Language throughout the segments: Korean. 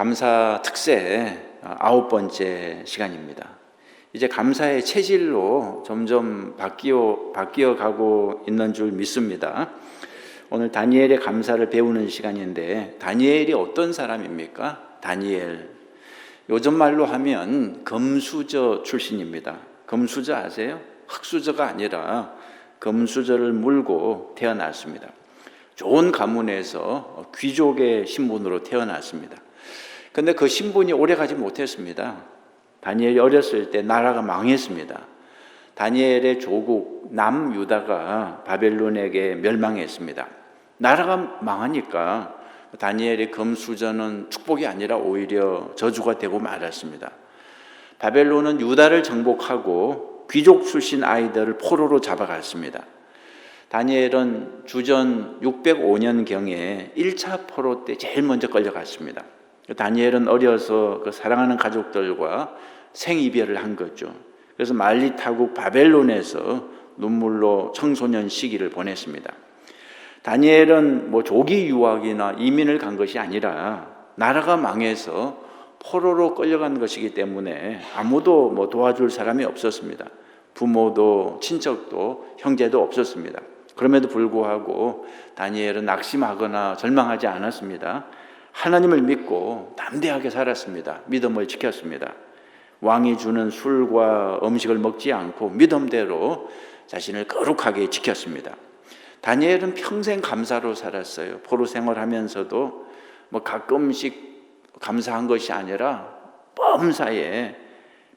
감사 특세 아홉 번째 시간입니다. 이제 감사의 체질로 점점 바뀌어 바뀌어 가고 있는 줄 믿습니다. 오늘 다니엘의 감사를 배우는 시간인데 다니엘이 어떤 사람입니까? 다니엘. 요즘 말로 하면 금수저 출신입니다. 금수저 아세요? 흙수저가 아니라 금수저를 물고 태어났습니다. 좋은 가문에서 귀족의 신분으로 태어났습니다. 근데 그 신분이 오래 가지 못했습니다. 다니엘이 어렸을 때 나라가 망했습니다. 다니엘의 조국 남유다가 바벨론에게 멸망했습니다. 나라가 망하니까 다니엘의 금수저는 축복이 아니라 오히려 저주가 되고 말았습니다. 바벨론은 유다를 정복하고 귀족 출신 아이들을 포로로 잡아갔습니다. 다니엘은 주전 605년경에 1차 포로 때 제일 먼저 끌려갔습니다. 다니엘은 어려서 그 사랑하는 가족들과 생이별을 한 거죠. 그래서 말리 타국 바벨론에서 눈물로 청소년 시기를 보냈습니다. 다니엘은 뭐 조기 유학이나 이민을 간 것이 아니라 나라가 망해서 포로로 끌려간 것이기 때문에 아무도 뭐 도와줄 사람이 없었습니다. 부모도 친척도 형제도 없었습니다. 그럼에도 불구하고 다니엘은 낙심하거나 절망하지 않았습니다. 하나님을 믿고 담대하게 살았습니다. 믿음을 지켰습니다. 왕이 주는 술과 음식을 먹지 않고 믿음대로 자신을 거룩하게 지켰습니다. 다니엘은 평생 감사로 살았어요. 포로 생활하면서도 뭐 가끔씩 감사한 것이 아니라 범사에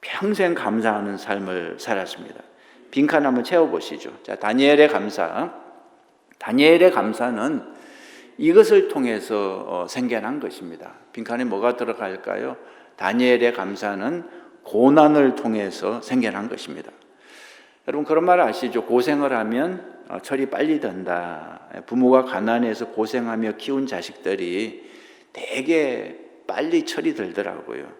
평생 감사하는 삶을 살았습니다. 빈칸 한번 채워보시죠. 자, 다니엘의 감사. 다니엘의 감사는 이것을 통해서 어, 생겨난 것입니다. 빈칸에 뭐가 들어갈까요? 다니엘의 감사는 고난을 통해서 생겨난 것입니다. 여러분 그런 말 아시죠? 고생을 하면 어, 철이 빨리 든다. 부모가 가난해서 고생하며 키운 자식들이 되게 빨리 철이 들더라고요.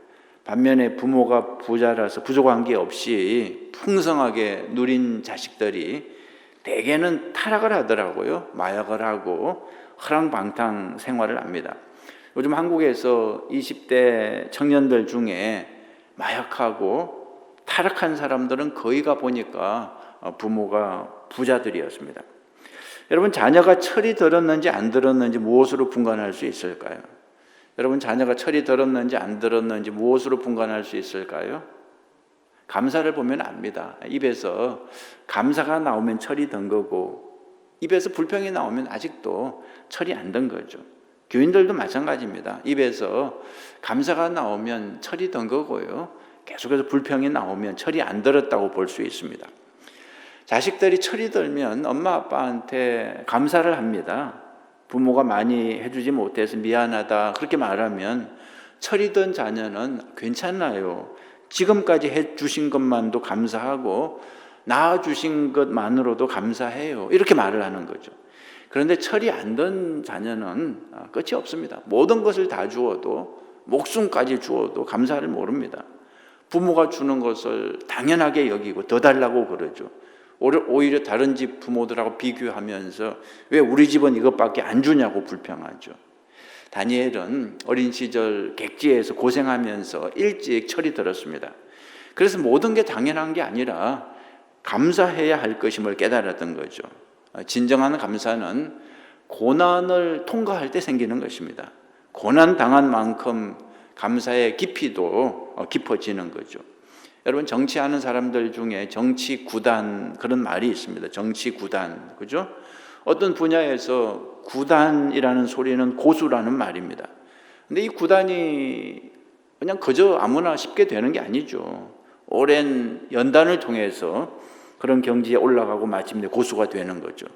반면에 부모가 부자라서 부족한 게 없이 풍성하게 누린 자식들이 대개는 타락을 하더라고요. 마약을 하고 허랑방탕 생활을 합니다. 요즘 한국에서 20대 청년들 중에 마약하고 타락한 사람들은 거의가 보니까 부모가 부자들이었습니다. 여러분 자녀가 철이 들었는지 안 들었는지 무엇으로 분간할 수 있을까요? 여러분 자녀가 철이 들었는지 안 들었는지 무엇으로 분간할 수 있을까요? 감사를 보면 압니다. 입에서 감사가 나오면 철이 든 거고 입에서 불평이 나오면 아직도 철이 안 든 거죠. 교인들도 마찬가지입니다. 입에서 감사가 나오면 철이 든 거고요. 계속해서 불평이 나오면 철이 안 들었다고 볼 수 있습니다. 자식들이 철이 들면 엄마 아빠한테 감사를 합니다. 부모가 많이 해주지 못해서 미안하다 그렇게 말하면 철이 든 자녀는 괜찮아요. 지금까지 해주신 것만도 감사하고 낳아주신 것만으로도 감사해요. 이렇게 말을 하는 거죠. 그런데 철이 안 든 자녀는 끝이 없습니다. 모든 것을 다 주어도 목숨까지 주어도 감사를 모릅니다. 부모가 주는 것을 당연하게 여기고 더 달라고 그러죠. 오히려 다른 집 부모들하고 비교하면서 왜 우리 집은 이것밖에 안 주냐고 불평하죠. 다니엘은 어린 시절 객지에서 고생하면서 일찍 철이 들었습니다. 그래서 모든 게 당연한 게 아니라 감사해야 할 것임을 깨달았던 거죠. 진정한 감사는 고난을 통과할 때 생기는 것입니다. 고난 당한 만큼 감사의 깊이도 깊어지는 거죠. 여러분 정치하는 사람들 중에 정치 구단 그런 말이 있습니다. 정치 구단 그죠? 어떤 분야에서 구단이라는 소리는 고수라는 말입니다. 근데 이 구단이 그냥 그저 아무나 쉽게 되는 게 아니죠. 오랜 연단을 통해서 그런 경지에 올라가고 마침내 고수가 되는 거죠.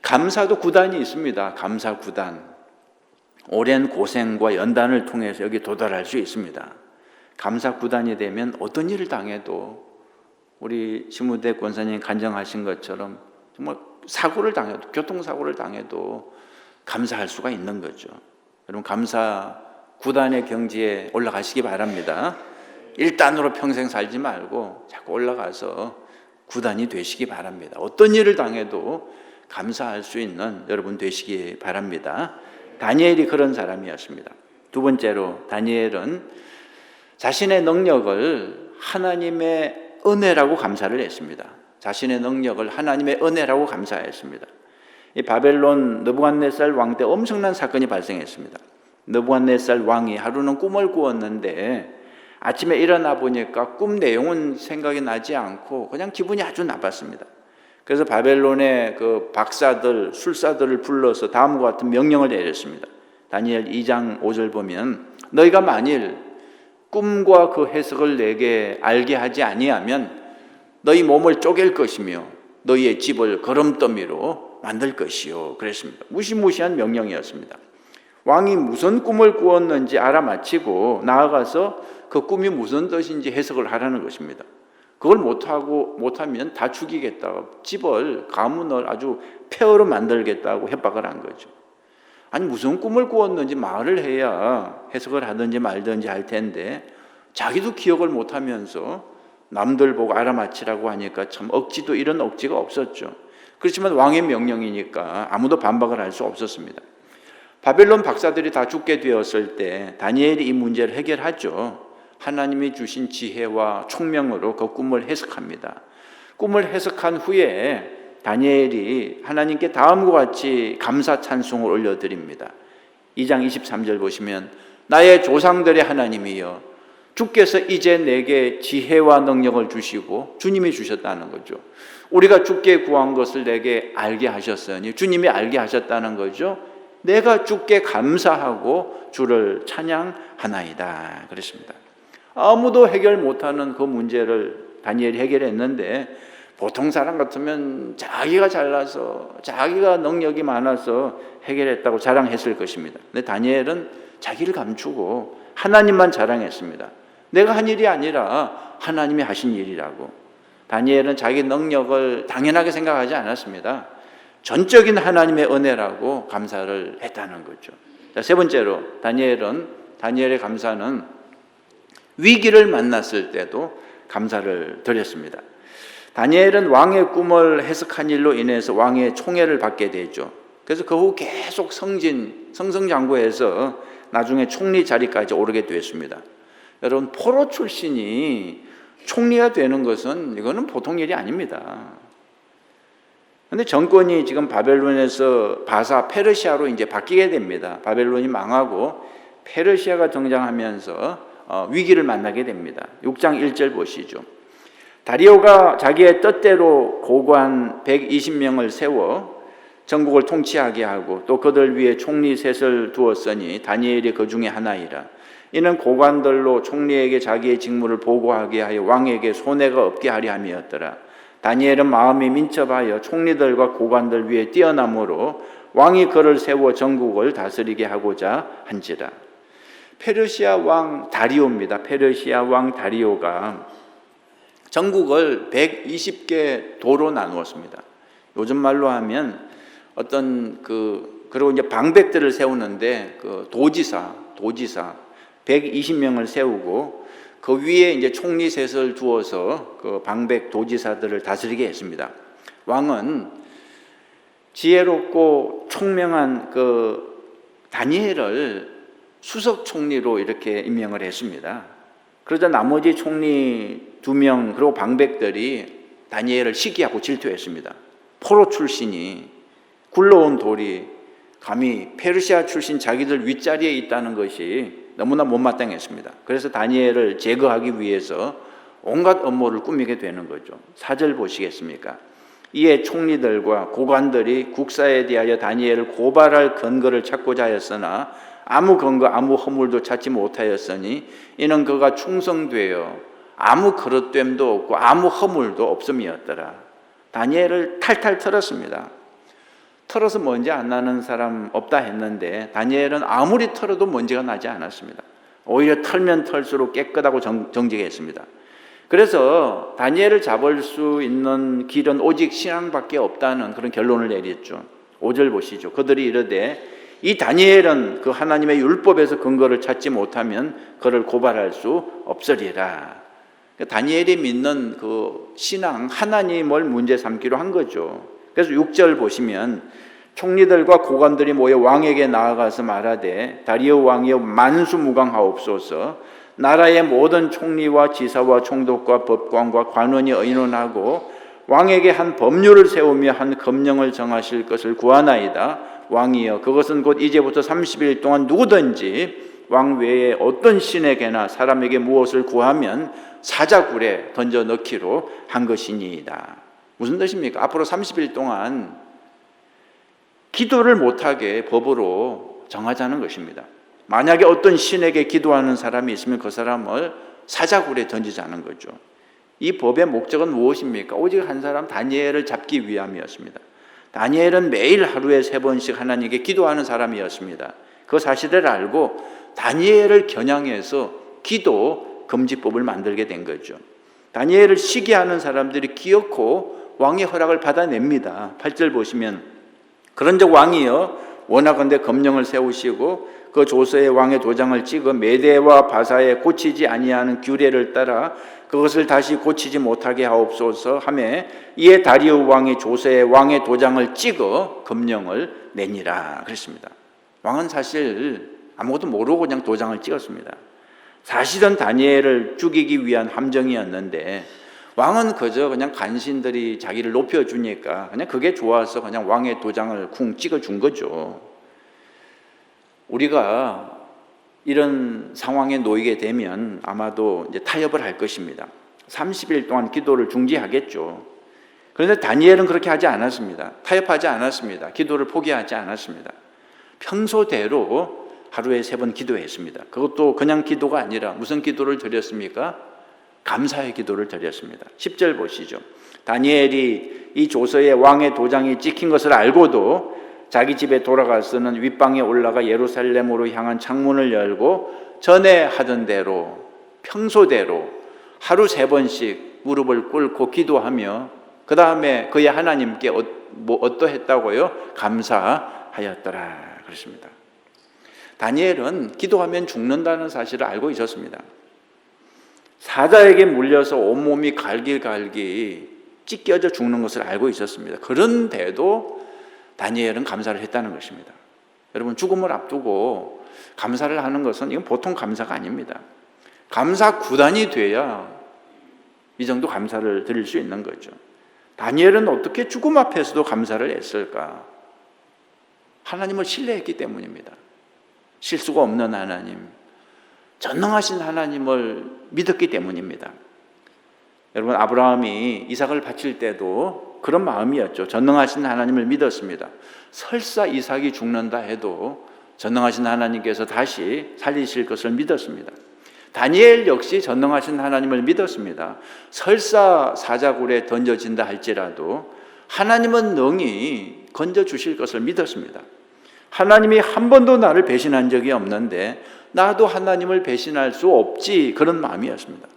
감사도 구단이 있습니다. 감사 구단. 오랜 고생과 연단을 통해서 여기 도달할 수 있습니다. 감사 구단이 되면 어떤 일을 당해도 우리 시무대 권사님 간정하신 것처럼 정말 사고를 당해도 교통사고를 당해도 감사할 수가 있는 거죠. 여러분 감사 구단의 경지에 올라가시기 바랍니다. 1단으로 평생 살지 말고 자꾸 올라가서 구단이 되시기 바랍니다. 어떤 일을 당해도 감사할 수 있는 여러분 되시기 바랍니다. 다니엘이 그런 사람이었습니다. 두 번째로 다니엘은 자신의 능력을 하나님의 은혜라고 감사를 했습니다. 자신의 능력을 하나님의 은혜라고 감사했습니다. 이 바벨론 느부갓네살 왕 때 엄청난 사건이 발생했습니다. 느부갓네살 왕이 하루는 꿈을 꾸었는데 아침에 일어나 보니까 꿈 내용은 생각이 나지 않고 그냥 기분이 아주 나빴습니다. 그래서 바벨론의 그 박사들, 술사들을 불러서 다음과 같은 명령을 내렸습니다. 다니엘 2장 5절 보면 너희가 만일 꿈과 그 해석을 내게 알게 하지 아니하면 너희 몸을 쪼갤 것이며 너희의 집을 거름더미로 만들 것이요. 그랬습니다. 무시무시한 명령이었습니다. 왕이 무슨 꿈을 꾸었는지 알아맞히고 나아가서 그 꿈이 무슨 뜻인지 해석을 하라는 것입니다. 그걸 못하고 못하면 다 죽이겠다. 집을 가문을 아주 폐허로 만들겠다고 협박을 한 거죠. 아니 무슨 꿈을 꾸었는지 말을 해야 해석을 하든지 말든지 할 텐데 자기도 기억을 못하면서 남들 보고 알아맞히라고 하니까 참 억지도 이런 억지가 없었죠. 그렇지만 왕의 명령이니까 아무도 반박을 할 수 없었습니다. 바벨론 박사들이 다 죽게 되었을 때 다니엘이 이 문제를 해결하죠. 하나님이 주신 지혜와 총명으로 그 꿈을 해석합니다. 꿈을 해석한 후에 다니엘이 하나님께 다음과 같이 감사 찬송을 올려드립니다. 2장 23절 보시면 나의 조상들의 하나님이여 주께서 이제 내게 지혜와 능력을 주시고 주님이 주셨다는 거죠. 우리가 주께 구한 것을 내게 알게 하셨으니 주님이 알게 하셨다는 거죠. 내가 주께 감사하고 주를 찬양하나이다. 그랬습니다. 아무도 해결 못하는 그 문제를 다니엘이 해결했는데 보통 사람 같으면 자기가 잘나서 자기가 능력이 많아서 해결했다고 자랑했을 것입니다. 근데 다니엘은 자기를 감추고 하나님만 자랑했습니다. 내가 한 일이 아니라 하나님이 하신 일이라고. 다니엘은 자기 능력을 당연하게 생각하지 않았습니다. 전적인 하나님의 은혜라고 감사를 했다는 거죠. 자, 세 번째로 다니엘은 다니엘의 감사는 위기를 만났을 때도 감사를 드렸습니다. 다니엘은 왕의 꿈을 해석한 일로 인해서 왕의 총애를 받게 되죠. 그래서 그 후 계속 성진, 성성장구해서 나중에 총리 자리까지 오르게 되었습니다. 여러분, 포로 출신이 총리가 되는 것은 이거는 보통 일이 아닙니다. 근데 정권이 지금 바벨론에서 바사 페르시아로 이제 바뀌게 됩니다. 바벨론이 망하고 페르시아가 등장하면서 어, 위기를 만나게 됩니다. 6장 1절 보시죠. 다리오가 자기의 뜻대로 고관 120명을 세워 전국을 통치하게 하고 또 그들 위에 총리 셋을 두었으니 다니엘이 그 중에 하나이라. 이는 고관들로 총리에게 자기의 직무를 보고하게 하여 왕에게 손해가 없게 하려 함이었더라. 다니엘은 마음이 민첩하여 총리들과 고관들 위에 뛰어남으로 왕이 그를 세워 전국을 다스리게 하고자 한지라. 페르시아 왕 다리오입니다. 페르시아 왕 다리오가 전국을 120개 도로 나누었습니다. 요즘 말로 하면 어떤 그 그리고 이제 방백들을 세우는데 그 도지사, 도지사 120명을 세우고 그 위에 이제 총리 셋을 두어서 그 방백 도지사들을 다스리게 했습니다. 왕은 지혜롭고 총명한 그 다니엘을 수석 총리로 이렇게 임명을 했습니다. 그러자 나머지 총리 두 명 그리고 방백들이 다니엘을 시기하고 질투했습니다. 포로 출신이 굴러온 돌이 감히 페르시아 출신 자기들 윗자리에 있다는 것이 너무나 못마땅했습니다. 그래서 다니엘을 제거하기 위해서 온갖 업무를 꾸미게 되는 거죠. 사절 보시겠습니까? 이에 총리들과 고관들이 국사에 대하여 다니엘을 고발할 근거를 찾고자 하였으나 아무 근거 아무 허물도 찾지 못하였으니 이는 그가 충성되어 아무 그릇됨도 없고 아무 허물도 없음이었더라. 다니엘을 탈탈 털었습니다. 털어서 먼지 안 나는 사람 없다 했는데 다니엘은 아무리 털어도 먼지가 나지 않았습니다. 오히려 털면 털수록 깨끗하고 정, 정직했습니다. 그래서 다니엘을 잡을 수 있는 길은 오직 신앙밖에 없다는 그런 결론을 내렸죠. 5절 보시죠. 그들이 이르되 이 다니엘은 그 하나님의 율법에서 근거를 찾지 못하면 그를 고발할 수 없으리라. 그러니까 다니엘이 믿는 그 신앙 하나님을 문제 삼기로 한 거죠. 그래서 6절 보시면 총리들과 고관들이 모여 왕에게 나아가서 말하되 다리오 왕이여 만수무강하옵소서 나라의 모든 총리와 지사와 총독과 법관과 관원이 의논하고 왕에게 한 법률을 세우며 한 검령을 정하실 것을 구하나이다 왕이여 그것은 곧 이제부터 30일 동안 누구든지 왕 외에 어떤 신에게나 사람에게 무엇을 구하면 사자굴에 던져 넣기로 한 것이니이다 무슨 뜻입니까? 앞으로 30일 동안 기도를 못하게 법으로 정하자는 것입니다. 만약에 어떤 신에게 기도하는 사람이 있으면 그 사람을 사자굴에 던지자는 거죠. 이 법의 목적은 무엇입니까? 오직 한 사람 다니엘을 잡기 위함이었습니다. 다니엘은 매일 하루에 세 번씩 하나님께 기도하는 사람이었습니다. 그 사실을 알고 다니엘을 겨냥해서 기도 금지법을 만들게 된 거죠. 다니엘을 시기하는 사람들이 기어코 왕의 허락을 받아냅니다. 8절 보시면 그런즉 왕이여 원하건대 검령을 세우시고 그 조서에 왕의 도장을 찍어 메대와 바사에 고치지 아니하는 규례를 따라 그것을 다시 고치지 못하게 하옵소서 하매 이에 다리오 왕이 조서에 왕의 도장을 찍어 검령을 내니라 그랬습니다. 왕은 사실 아무것도 모르고 그냥 도장을 찍었습니다. 사실은 다니엘을 죽이기 위한 함정이었는데 왕은 그저 그냥 간신들이 자기를 높여주니까 그냥 그게 좋아서 그냥 왕의 도장을 쿵 찍어준 거죠. 우리가 이런 상황에 놓이게 되면 아마도 이제 타협을 할 것입니다. 30일 동안 기도를 중지하겠죠. 그런데 다니엘은 그렇게 하지 않았습니다. 타협하지 않았습니다. 기도를 포기하지 않았습니다. 평소대로 하루에 세 번 기도했습니다. 그것도 그냥 기도가 아니라 무슨 기도를 드렸습니까? 감사의 기도를 드렸습니다. 10절 보시죠. 다니엘이 이 조서에 왕의 도장이 찍힌 것을 알고도 자기 집에 돌아가서는 윗방에 올라가 예루살렘으로 향한 창문을 열고 전에 하던 대로 평소대로 하루 세 번씩 무릎을 꿇고 기도하며 그 다음에 그의 하나님께 어, 뭐 어떠했다고요? 감사하였더라 그렇습니다. 다니엘은 기도하면 죽는다는 사실을 알고 있었습니다. 사자에게 물려서 온몸이 갈길갈기 찢겨져 죽는 것을 알고 있었습니다. 그런데도 다니엘은 감사를 했다는 것입니다. 여러분 죽음을 앞두고 감사를 하는 것은 이건 보통 감사가 아닙니다. 감사 구단이 돼야 이 정도 감사를 드릴 수 있는 거죠. 다니엘은 어떻게 죽음 앞에서도 감사를 했을까? 하나님을 신뢰했기 때문입니다. 실수가 없는 하나님, 전능하신 하나님을 믿었기 때문입니다. 여러분 아브라함이 이삭을 바칠 때도 그런 마음이었죠. 전능하신 하나님을 믿었습니다. 설사 이삭이 죽는다 해도 전능하신 하나님께서 다시 살리실 것을 믿었습니다. 다니엘 역시 전능하신 하나님을 믿었습니다. 설사 사자굴에 던져진다 할지라도 하나님은 능히 건져 주실 것을 믿었습니다. 하나님이 한 번도 나를 배신한 적이 없는데 나도 하나님을 배신할 수 없지 그런 마음이었습니다.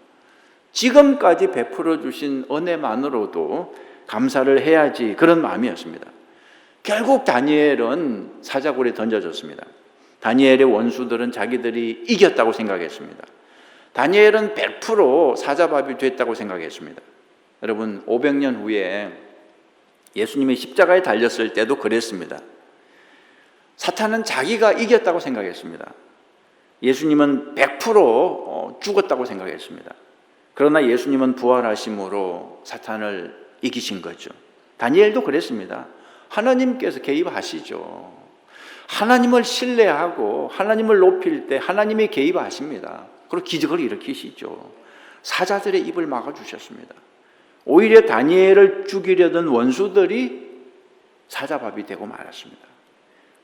지금까지 베풀어 주신 은혜만으로도 감사를 해야지 그런 마음이었습니다. 결국 다니엘은 사자굴에 던져졌습니다. 다니엘의 원수들은 자기들이 이겼다고 생각했습니다. 다니엘은 100% 사자밥이 됐다고 생각했습니다. 여러분 500년 후에 예수님이 십자가에 달렸을 때도 그랬습니다. 사탄은 자기가 이겼다고 생각했습니다. 예수님은 100% 어, 죽었다고 생각했습니다. 그러나 예수님은 부활하심으로 사탄을 이기신 거죠. 다니엘도 그랬습니다. 하나님께서 개입하시죠. 하나님을 신뢰하고 하나님을 높일 때 하나님이 개입하십니다. 그리고 기적을 일으키시죠. 사자들의 입을 막아 주셨습니다. 오히려 다니엘을 죽이려던 원수들이 사자밥이 되고 말았습니다.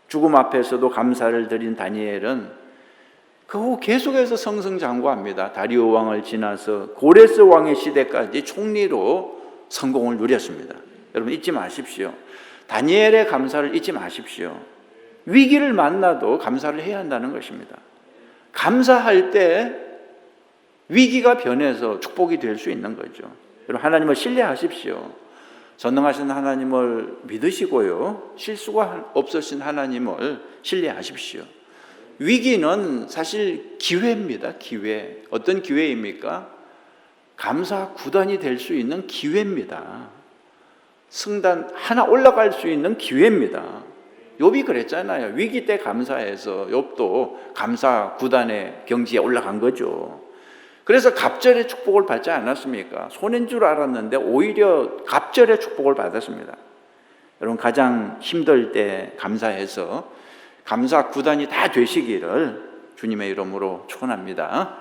죽음 앞에서도 감사를 드린 다니엘은 그 후 계속해서 성승장구합니다. 다리오 왕을 지나서 고레스 왕의 시대까지 총리로 성공을 누렸습니다. 여러분 잊지 마십시오. 다니엘의 감사를 잊지 마십시오. 위기를 만나도 감사를 해야 한다는 것입니다. 감사할 때 위기가 변해서 축복이 될 수 있는 거죠. 여러분 하나님을 신뢰하십시오. 전능하신 하나님을 믿으시고요. 실수가 없으신 하나님을 신뢰하십시오. 위기는 사실 기회입니다. 기회. 어떤 기회입니까? 감사 구단이 될 수 있는 기회입니다. 승단 하나 올라갈 수 있는 기회입니다. 욥이 그랬잖아요. 위기 때 감사해서 욥도 감사 구단의 경지에 올라간 거죠. 그래서 갑절의 축복을 받지 않았습니까? 손해인 줄 알았는데 오히려 갑절의 축복을 받았습니다. 여러분 가장 힘들 때 감사해서 감사 구단이 다 되시기를 주님의 이름으로 축원합니다.